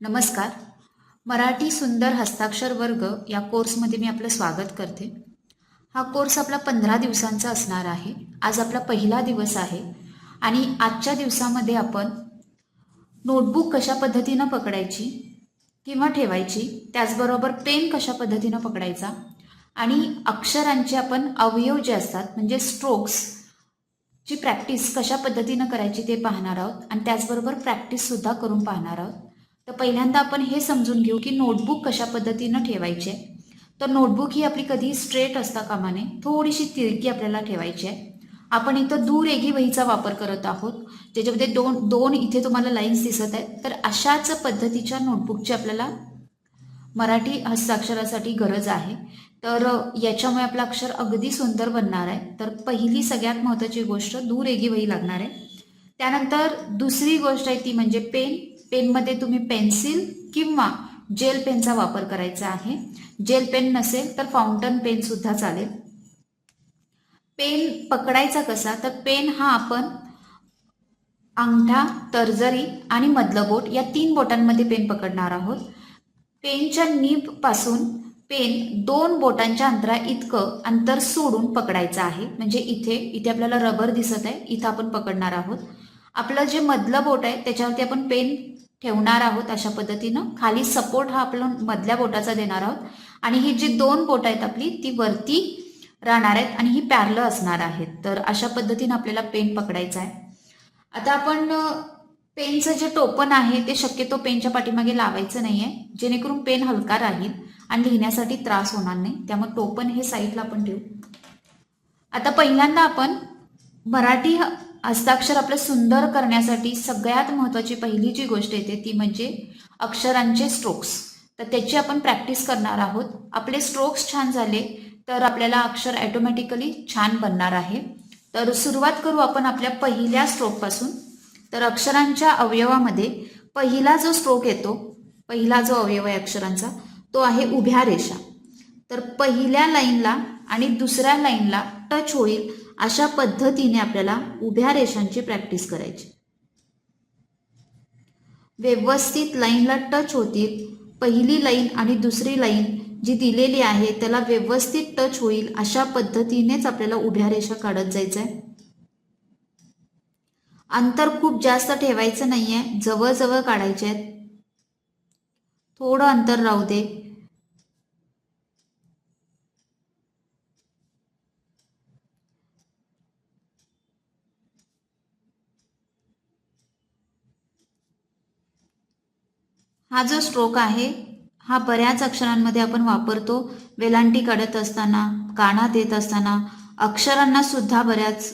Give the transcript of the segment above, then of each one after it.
नमस्कार. मराठी सुंदर हस्ताक्षर वर्ग या कोर्समध्ये मी आपलं स्वागत करते. हा कोर्स आपला पंधरा दिवसांचा असणार आहे. आज आपला पहिला दिवस आहे आणि आजच्या दिवसामध्ये आपण नोटबुक कशा पद्धतीनं पकडायची किंवा ठेवायची त्याचबरोबर पेन कशा पद्धतीनं पकडायचा आणि अक्षरांचे आपण अवयव जे असतात म्हणजे स्ट्रोक्स ची प्रॅक्टिस कशा पद्धतीनं करायची ते पाहणार आहोत आणि त्याचबरोबर प्रॅक्टिससुद्धा करून पाहणार आहोत. तर पहिल्यांदा आपण हे समजून घेऊ की नोटबुक कशा पद्धतीनं ठेवायची. आहे तर नोटबुक ही आपली कधी स्ट्रेट असता कामा नये थोडीशी तिरकी आपल्याला ठेवायची आहे. आपण इथं दुरेघी वहीचा वापर करत आहोत ज्याच्यामध्ये दोन दोन इथे तुम्हाला लाईन्स दिसत आहेत. तर अशाच पद्धतीच्या नोटबुकची आपल्याला मराठी हस्ताक्षरासाठी गरज आहे. तर याच्यामुळे आपलं अक्षर अगदी सुंदर बनणार आहे. तर पहिली सगळ्यात महत्त्वाची गोष्ट दुरेगी वही लागणार आहे. त्यानंतर दुसरी गोष्ट आहे ती म्हणजे पेन. पेनमध्ये तुम्ही पेन्सिल किंवा जेल पेनचा वापर करायचा आहे. जेल पेन नसेल तर फाउंटन पेन सुद्धा चालेल. पेन पकडायचा कसा? तर पेन हा आपण अंगठा तर्जरी आणि मधलं बोट या तीन बोटांमध्ये पेन पकडणार आहोत. पेनच्या नीबपासून पेन दोन बोटांच्या अंतरा इतकं अंतर सोडून पकडायचं आहे. म्हणजे इथे इथे आपल्याला रबर दिसत आहे. इथं आपण पकडणार आहोत. आपलं जे मधलं बोट आहे त्याच्यावरती आपण पेन ठेवणार आहोत अशा पद्धतीनं. खाली सपोर्ट हा आपला मधल्या बोटाचा देणार आहोत. आणि ही जी दोन बोट आहेत आपली ती वरती राहणार आहेत आणि ही पॅरलं असणार आहेत. तर अशा पद्धतीनं आपल्याला पेन पकडायचा आहे. आता आपण पेनचं जे टोपण आहे ते शक्यतो पेनच्या पाठीमागे लावायचं नाही आहे जेणेकरून पेन हलका राहील आणि लिहिण्यासाठी त्रास होणार नाही. त्यामुळे टोपण हे साईडला आपण ठेवू आता पहिल्यांदा आपण मराठी ह- हस्ताक्षर आपलं सुंदर करण्यासाठी सगळ्यात महत्त्वाची पहिली जी गोष्ट येते ती म्हणजे अक्षरांचे स्ट्रोक्स तर त्याची आपण प्रॅक्टिस करणार आहोत. आपले स्ट्रोक्स छान झाले तर आपल्याला अक्षर ॲटोमॅटिकली छान बनणार आहे. तर सुरुवात करू आपण आपल्या पहिल्या स्ट्रोकपासून तर अक्षरांच्या अवयवामध्ये पहिला जो स्ट्रोक येतो पहिला जो अवयव आहे अक्षरांचा तो आहे उभ्या रेषा. तर पहिल्या लाईनला आणि दुसऱ्या लाईनला टच होईल. अशा पद्धतीने आपल्याला उभ्या रेषांची प्रॅक्टिस करायची. व्यवस्थित लाईनला टच होतील पहिली लाईन आणि दुसरी लाईन जी दिलेली आहे त्याला व्यवस्थित टच होईल अशा पद्धतीनेच आपल्याला उभ्या रेषा काढत जायचं आहे अंतर खूप जास्त ठेवायचं नाही आहे जवळजवळ काढायचे आहेत थोडं अंतर राहू दे. हा जो स्ट्रोक आहे हा बऱ्याच अक्षरांमध्ये आपण वापरतो. वेलांटी काढत असताना काना देत असताना अक्षरांना सुद्धा बऱ्याच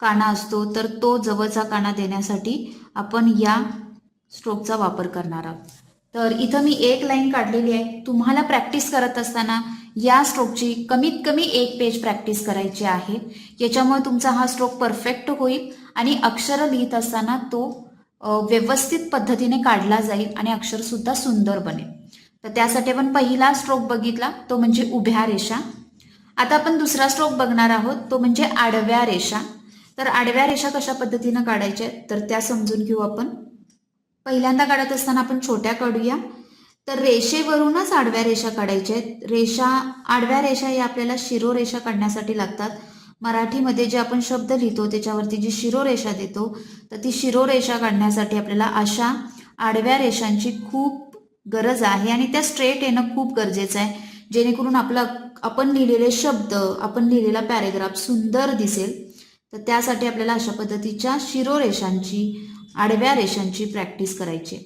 काना असतो. तर तो जवळचा काना देण्यासाठी आपण या स्ट्रोकचा वापर करणार आहोत. तर इथं मी एक लाईन काढलेली आहे. तुम्हाला प्रॅक्टिस करत असताना या स्ट्रोकची कमीत कमी एक पेज प्रॅक्टिस करायची आहे. याच्यामुळे तुमचा हा स्ट्रोक परफेक्ट होईल आणि अक्षरं लिहित असताना तो व्यवस्थित पद्धतीने काढला जाईल आणि अक्षरसुद्धा सुंदर बनेल. तर त्यासाठी आपण पहिला स्ट्रोक बघितला तो म्हणजे उभ्या रेषा. आता आपण दुसरा स्ट्रोक बघणार आहोत तो म्हणजे आडव्या रेषा. तर आडव्या रेषा कशा पद्धतीनं काढायच्या आहेत, तर त्या समजून घेऊ आपण. पहिल्यांदा काढत असताना आपण छोट्या काढूया. तर रेषेवरूनच आडव्या रेषा काढायच्या आहेत. रेषा आडव्या रेषा या आपल्याला शिरोरेषा काढण्यासाठी लागतात. मराठीमध्ये जे आपण शब्द लिहितो त्याच्यावरती जी शिरोरेषा देतो तर ती शिरोरेषा काढण्यासाठी आपल्याला अशा आडव्या रेषांची खूप गरज आहे आणि त्या स्ट्रेट येणं खूप गरजेचं आहे जेणेकरून आपलं आपण लिहिलेले शब्द आपण लिहिलेला पॅरेग्राफ सुंदर दिसेल तर त्यासाठी आपल्याला अशा पद्धतीच्या शिरोरेषांची आडव्या रेषांची प्रॅक्टिस करायची आहे.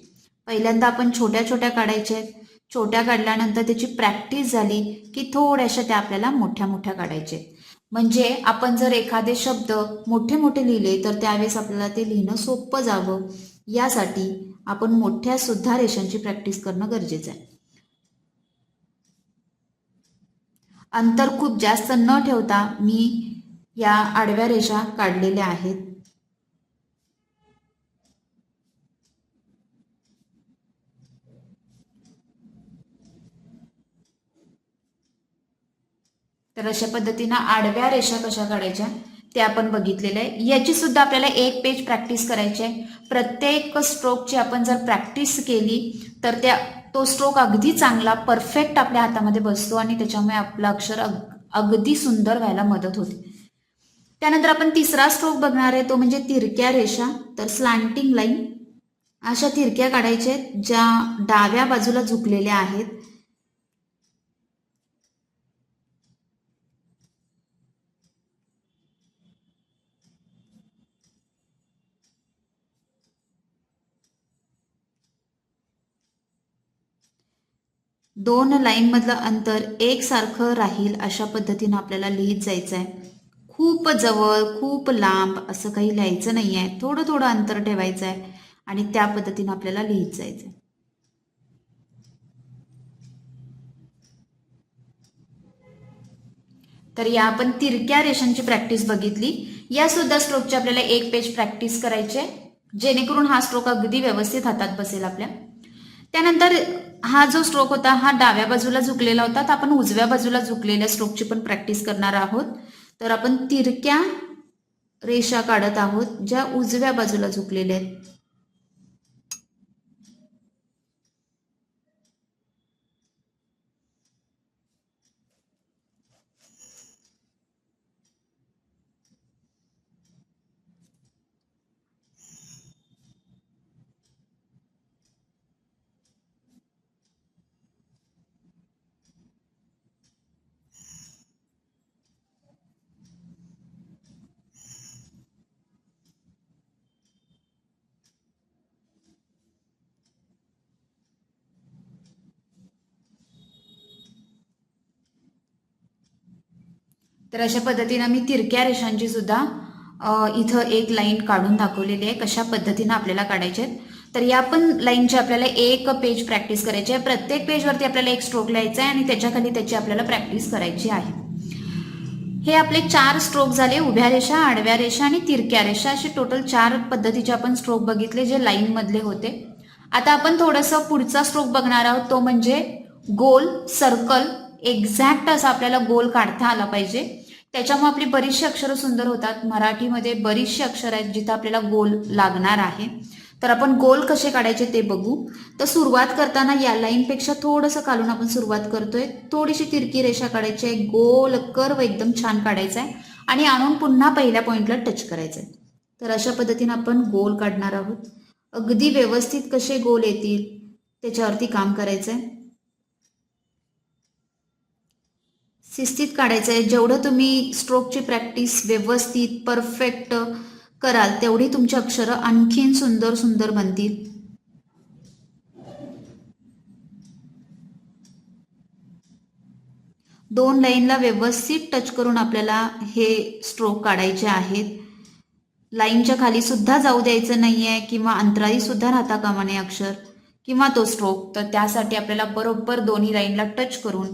पहिल्यांदा आपण छोट्या छोट्या काढायच्या आहेत छोट्या काढल्यानंतर त्याची प्रॅक्टिस झाली की थोड्याशा त्या आपल्याला मोठ्या मोठ्या काढायच्या आहेत. म्हणजे आपण जर एखादे शब्द मोठे मोठे लिहिले तर त्यावेळेस आपल्याला ते लिहिणं सोपं जावं. यासाठी आपण मोठ्या सुद्धा रेषांची प्रॅक्टिस करणं गरजेचं आहे. अंतर खूप जास्त न ठेवता मी या आडव्या रेषा काढलेल्या आहेत. तर अशा पद्धतीनं आडव्या रेषा कशा काढायच्या ते आपण बघितलेलं आहे. याची सुद्धा आपल्याला एक पेज प्रॅक्टिस करायची आहे. प्रत्येक स्ट्रोकची आपण जर प्रॅक्टिस केली तर त्या तो स्ट्रोक अगदी चांगला परफेक्ट आपल्या हातामध्ये बसतो आणि त्याच्यामुळे आपलं अक्षर अग अगदी सुंदर व्हायला मदत होते. त्यानंतर आपण तिसरा स्ट्रोक बघणार आहे तो म्हणजे तिरक्या रेषा. तर स्लांटिंग लाईन अशा तिरक्या काढायच्या आहेत ज्या डाव्या बाजूला झुकलेल्या आहेत. दोन लाईनमधलं अंतर एकसारखं राहील अशा पद्धतीनं आपल्याला लिहित जायचं आहे खूप जवळ खूप लांब असं काही लिहायचं नाही आहे थोडं थोडं अंतर ठेवायचं आहे आणि त्या पद्धतीनं आपल्याला लिहित जायचं आहे तर या आपण तिरक्या रेषांची प्रॅक्टिस बघितली. या सुद्धा स्ट्रोकची आपल्याला एक पेज प्रॅक्टिस करायची आहे जेणेकरून हा स्ट्रोक अगदी व्यवस्थित हातात बसेल आपल्या. त्यानंतर हा जो स्ट्रोक होता हा डाव्या बाजूला झुकलेला होता. तर आपण उजव्या बाजूला झुकलेल्या स्ट्रोकची पण प्रॅक्टिस करणार आहोत. तर आपण तिरक्या रेषा काढत आहोत ज्या उजव्या बाजूला झुकलेल्या आहेत. तर अशा पद्धतीनं मी तिरक्या रेषांची सुद्धा इथं एक लाईन काढून दाखवलेली आहे. कशा पद्धतीनं आपल्याला काढायचे आहेत. तर या पण लाईनची आपल्याला एक पेज प्रॅक्टिस करायची आहे. प्रत्येक पेजवरती आपल्याला एक स्ट्रोक लिहायचा आहे आणि त्याच्याखाली त्याची आपल्याला प्रॅक्टिस करायची आहे. हे आपले चार स्ट्रोक झाले. उभ्या रेषा आडव्या रेषा आणि तिरक्या रेषा. असे टोटल चार पद्धतीचे आपण स्ट्रोक बघितले जे लाईनमधले होते. आता आपण थोडंसं पुढचा स्ट्रोक बघणार आहोत. तो म्हणजे गोल सर्कल एक्झॅक्ट असा आपल्याला गोल काढता आला पाहिजे. त्याच्यामुळे आपली बरीचशी अक्षरं सुंदर होतात. मराठीमध्ये बरीचशी अक्षरं आहेत जिथं आपल्याला गोल लागणार आहे. तर आपण गोल कसे काढायचे ते बघू. तर सुरुवात करताना या लाईनपेक्षा थोडंसं काढून आपण सुरुवात करतोय. थोडीशी तिरकी रेषा काढायची आहे. गोल कर्व एकदम छान काढायचा आहे. आणि आणून पुन्हा पहिल्या पॉईंटला टच करायचं आहे. तर अशा पद्धतीनं आपण गोल काढणार आहोत. अगदी व्यवस्थित कसे गोल येतील त्याच्यावरती काम करायचं आहे. शिस्तीत काढायचं आहे. जेवढं तुम्ही स्ट्रोकची प्रॅक्टिस व्यवस्थित परफेक्ट कराल तेवढी तुमची अक्षरं आणखीन सुंदर सुंदर बनतील. दोन लाईनला व्यवस्थित टच करून आपल्याला हे स्ट्रोक काढायचे आहेत. लाईनच्या खाली सुद्धा जाऊ द्यायचं नाहीये किंवा अंतराळी सुद्धा राहता कामा नये अक्षर. किंवा तो स्ट्रोक तर त्यासाठी आपल्याला बरोबर दोन्ही लाईनला टच करून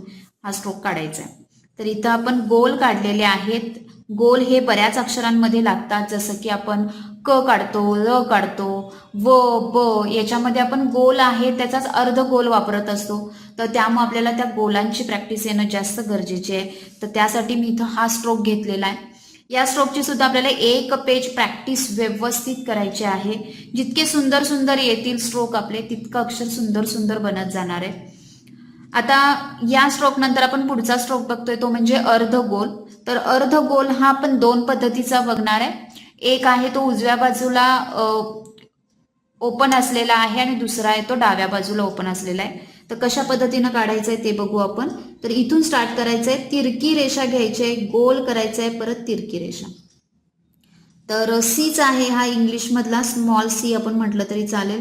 हा स्ट्रोक काढायचा आहे. तर इथं आपण गोल काढलेले आहेत. गोल हे बऱ्याच अक्षरांमध्ये लागतात. जसं की आपण क काढतो ल काढतो व ब याच्यामध्ये आपण गोल आहे त्याचाच अर्ध गोल वापरत असतो. तर त्यामुळे आपल्याला त्या गोलांची प्रॅक्टिस येणं जास्त गरजेचे आहे. तर त्यासाठी मी इथं हा स्ट्रोक घेतलेला आहे. या स्ट्रोकची सुद्धा आपल्याला एक पेज प्रॅक्टिस व्यवस्थित करायची आहे. जितके सुंदर सुंदर येतील स्ट्रोक आपले तितकं अक्षर सुंदर सुंदर बनत जाणार आहे. आता या स्ट्रोक नंतर आपण पुढचा स्ट्रोक बघतोय तो म्हणजे अर्ध गोल. तर अर्ध गोल हा आपण दोन पद्धतीचा बघणार आहे. एक आहे तो उजव्या बाजूला ओपन असलेला आहे आणि दुसरा आहे तो डाव्या बाजूला ओपन असलेला आहे. तर कशा पद्धतीनं काढायचं आहे ते बघू आपण. तर इथून स्टार्ट करायचं आहे तिरकी रेषा घ्यायची आहे गोल करायचं आहे परत तिरकी रेषा. तर सीच आहे हा इंग्लिशमधला स्मॉल सी आपण म्हटलं तरी चालेल.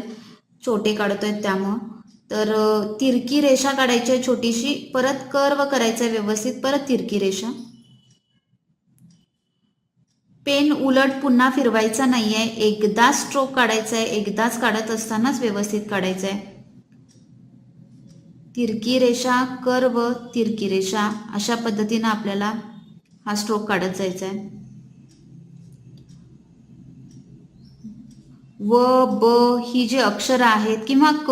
छोटे काढतोय त्यामुळं. तर तिरकी रेषा काढायची आहे छोटीशी. परत कर्व करायचं आहे व्यवस्थित. परत तिरकी रेषा. पेन उलट पुन्हा फिरवायचा नाहीये. एकदा स्ट्रोक काढायचा आहे. एकदाच काढत असतानाच व्यवस्थित काढायचं आहे. तिरकी रेषा कर्व तिरकी रेषा. अशा पद्धतीनं आपल्याला हा स्ट्रोक काढत जायचा आहे. व ब ही जी अक्षरं आहेत किंवा क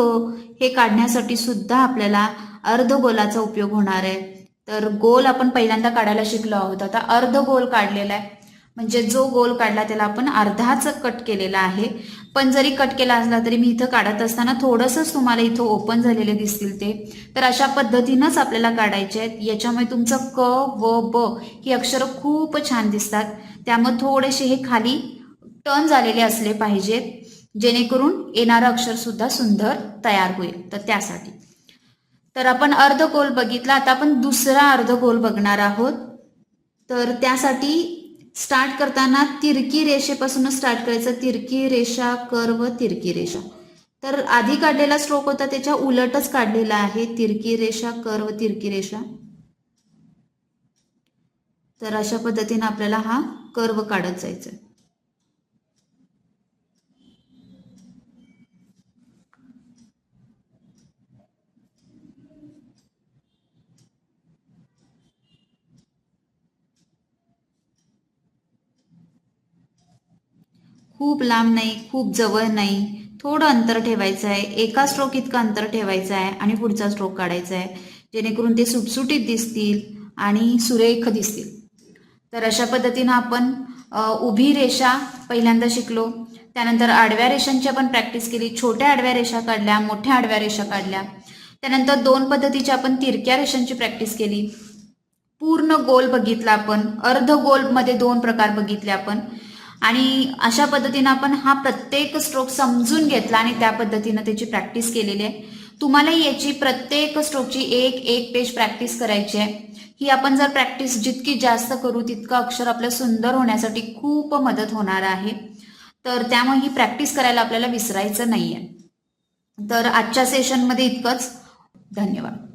हे काढण्यासाठी सुद्धा आपल्याला अर्धगोलाचा उपयोग होणार आहे. तर गोल आपण पहिल्यांदा काढायला शिकलो आहोत. आता अर्ध गोल काढलेला आहे. म्हणजे जो गोल काढला त्याला आपण अर्धाच कट केलेला आहे. पण जरी कट केला असला तरी मी इथं काढत असताना थोडंसंच तुम्हाला इथं ओपन झालेले दिसतील ते. तर अशा पद्धतीनंच आपल्याला काढायचे आहेत. याच्यामुळे तुमचं क व ब ही अक्षरं खूप छान दिसतात. त्यामुळे थोडेसे हे खाली टर्न झालेले असले पाहिजेत. जेणेकरून येणारं अक्षर सुद्धा सुंदर तयार होईल. तर त्यासाठी. तर आपण अर्धगोल बघितला. आता आपण दुसरा अर्धगोल बघणार आहोत. तर त्यासाठी स्टार्ट करताना तिरकी रेषेपासूनच स्टार्ट करायचं. तिरकी रेषा कर्व तिरकी रेषा. तर आधी काढलेला स्ट्रोक होता त्याच्या उलटच काढलेला आहे. तिरकी रेषा कर्व तिरकी रेषा. तर अशा पद्धतीने आपल्याला हा कर्व काढत जायचा खूप लांब नाही खूप जवळ नाही. थोडं अंतर ठेवायचं आहे. एका स्ट्रोक इतकं अंतर ठेवायचं आहे आणि पुढचा स्ट्रोक काढायचा आहे. जेणेकरून ते सुटसुटीत दिसतील आणि सुरेख दिसतील. तर अशा पद्धतीनं आपण उभी रेषा पहिल्यांदा शिकलो. त्यानंतर आडव्या रेषांची आपण प्रॅक्टिस केली. छोट्या आडव्या रेषा काढल्या मोठ्या आडव्या रेषा काढल्या. त्यानंतर दोन पद्धतीच्या आपण तिरक्या रेषांची प्रॅक्टिस केली. पूर्ण गोल बघितला आपण. अर्ध गोलमध्ये दोन प्रकार बघितले आपण. आणि अशा पद्धतीनं आपण हा प्रत्येक स्ट्रोक समजून घेतला आणि त्या पद्धतीनं त्याची प्रॅक्टिस केलेली आहे. तुम्हाला याची प्रत्येक स्ट्रोकची एक एक पेज प्रॅक्टिस करायची आहे. ही आपण जर प्रॅक्टिस जितकी जास्त करू तितकं अक्षर आपलं सुंदर होण्यासाठी खूप मदत होणार आहे. तर त्यामुळे ही प्रॅक्टिस करायला आपल्याला विसरायचं नाही आहे तर आजच्या सेशनमध्ये इतकंच. धन्यवाद.